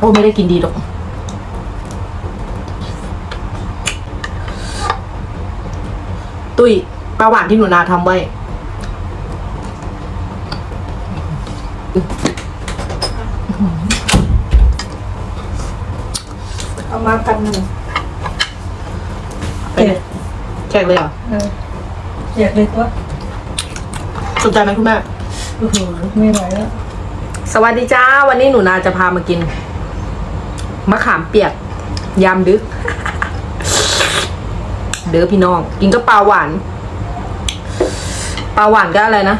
โอ้ไม่ได้กินดีหรอกตุ้ยปลาหวานที่หนูนาทำไว้เอามากันหนึ่งไปเลยแจกเลยเหรอเอออยากเลยตัวสนใจไหมคุณแม่ โอ้โหไม่ไหวแล้ว สวัสดีจ้า วันนี้หนูนาจะพามากิน มะขามเปียกยำดึก เด้อพี่น้อง กินก็ปลาหวาน ปลาหวานก็อะไรนะ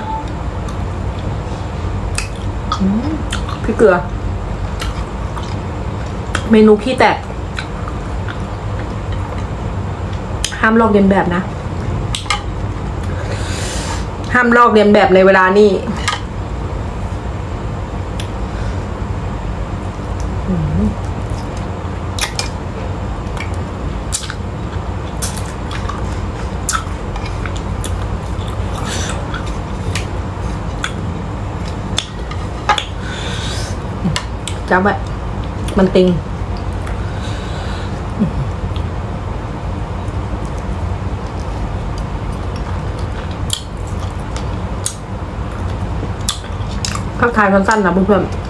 พี่เกลือ เมนูขี้แตก ห้ามลอกเลียนแบบนะ ห้ามลอกเลียนแบบในเวลานี้ จับไว้มันติงทักทายสั้นๆนะเพื่อนๆ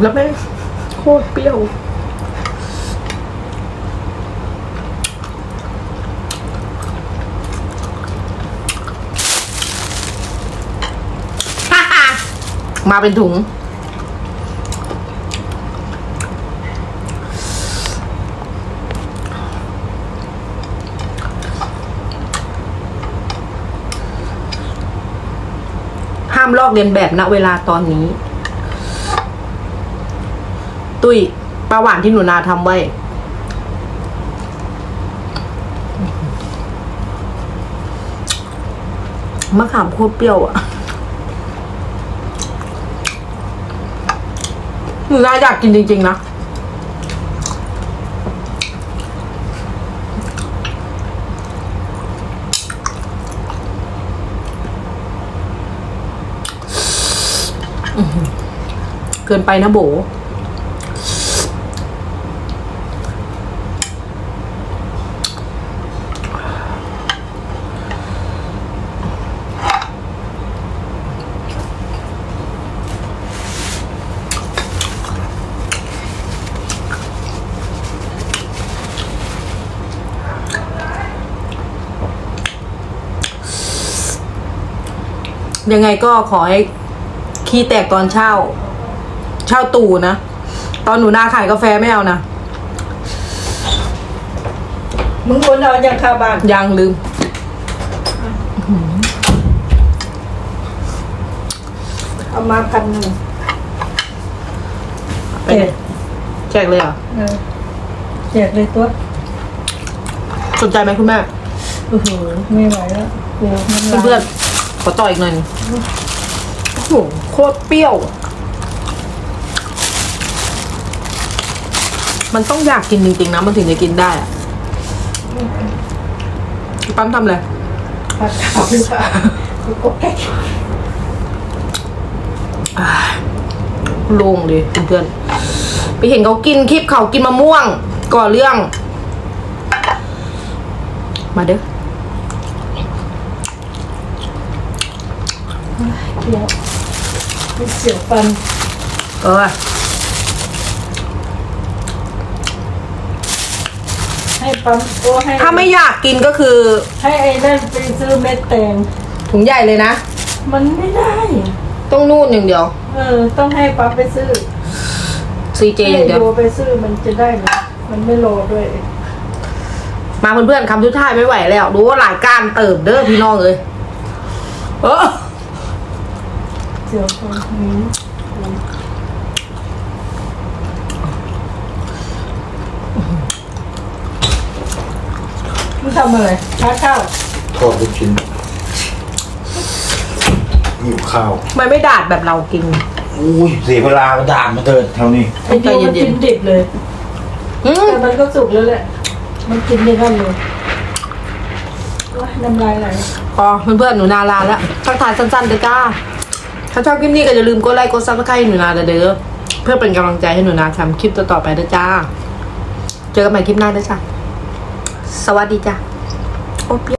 แล้วไม่โคตรเปรี้ยว มาเป็นถุง ห้ามลอกเลียนแบบณเวลาตอนนี้ ตุ้ยปลาหวานที่หนูนาทำไว้ มะขามโคตรเปรี้ยวอะหนูนาอยากกินจริง ๆ นะเกินไปนะโบ ยังไงก็ขอให้ขี้แตกตอนเช่า เช่าตู่นะ ตอนหนูนาขายกาแฟไม่เอานะ มึงคนเอายังคาบ้านยังลืม เอามากันหนึ่งไปเลยแจกเลยเหรอเอออยากเลยตัวสนใจไหมคุณแม่ โอ้โหไม่ไหวแล้วกลัวมันลายเพื่อนๆ ขอต่ออีกหน่อยหนึ่งโอ้โหโคตรเปรี้ยว มันต้องอยากกินจริงๆนะ มันถึงจะกินได้อะพี่ปั๊มทำอะไรผัดขาวหรือเปล่ากูก็แค่โลงเลยเพื่อนๆไปเห็นเขากินคลิปเขากินมะม่วง ก่อเรื่อง มาเด้อ เดียวไม่เสียวฟันเออให้ปั๊มโอ้ให้ถ้าไม่อยากกินก็คือให้ไอ้นั่นไปซื้อเม็ดแตงถุงใหญ่เลยนะ มันไม่ได้ ต้องนู่นอย่างเดียว เออ ต้องให้ปั๊บไปซื้อ CJ อย่างเดียวให้โไปซื้อมันจะได้ไหมมันไม่โลด้วย มาเพื่อนๆคำทุดท้ายไม่ไหวแล้วรู้ว่าหลายการเติบเด้อพี่น้องเลยเออ เสียวฟันหืมมันทำอะไรทาข้าวทอดลูกชิ้นหิวข้าวมันไม่ดาดแบบเรากินอุ้ยเสียเวลามาด่านมาเถิดแถวนี้ไอ้นี่มันกินดิบเลย อืมแต่มันก็สุกแล้วแหละ มันกินในนั่นเลยว้าน้ำลายไหลพอเพื่อนๆหนูนาลาแล้วทักทายสั้นๆเด้อจ้า ถ้าชอบคลิปนี้ก็อย่าลืมกดไลค์กดซับสไครต์หนูนาเด้อเพื่อเป็นกำลังใจให้หนูนาทำคลิปต่อๆไปเด้อจ้า เจอกันใหม่คลิปหน้าเด้อจ้าสวัสดีจ้าโอ้เปีย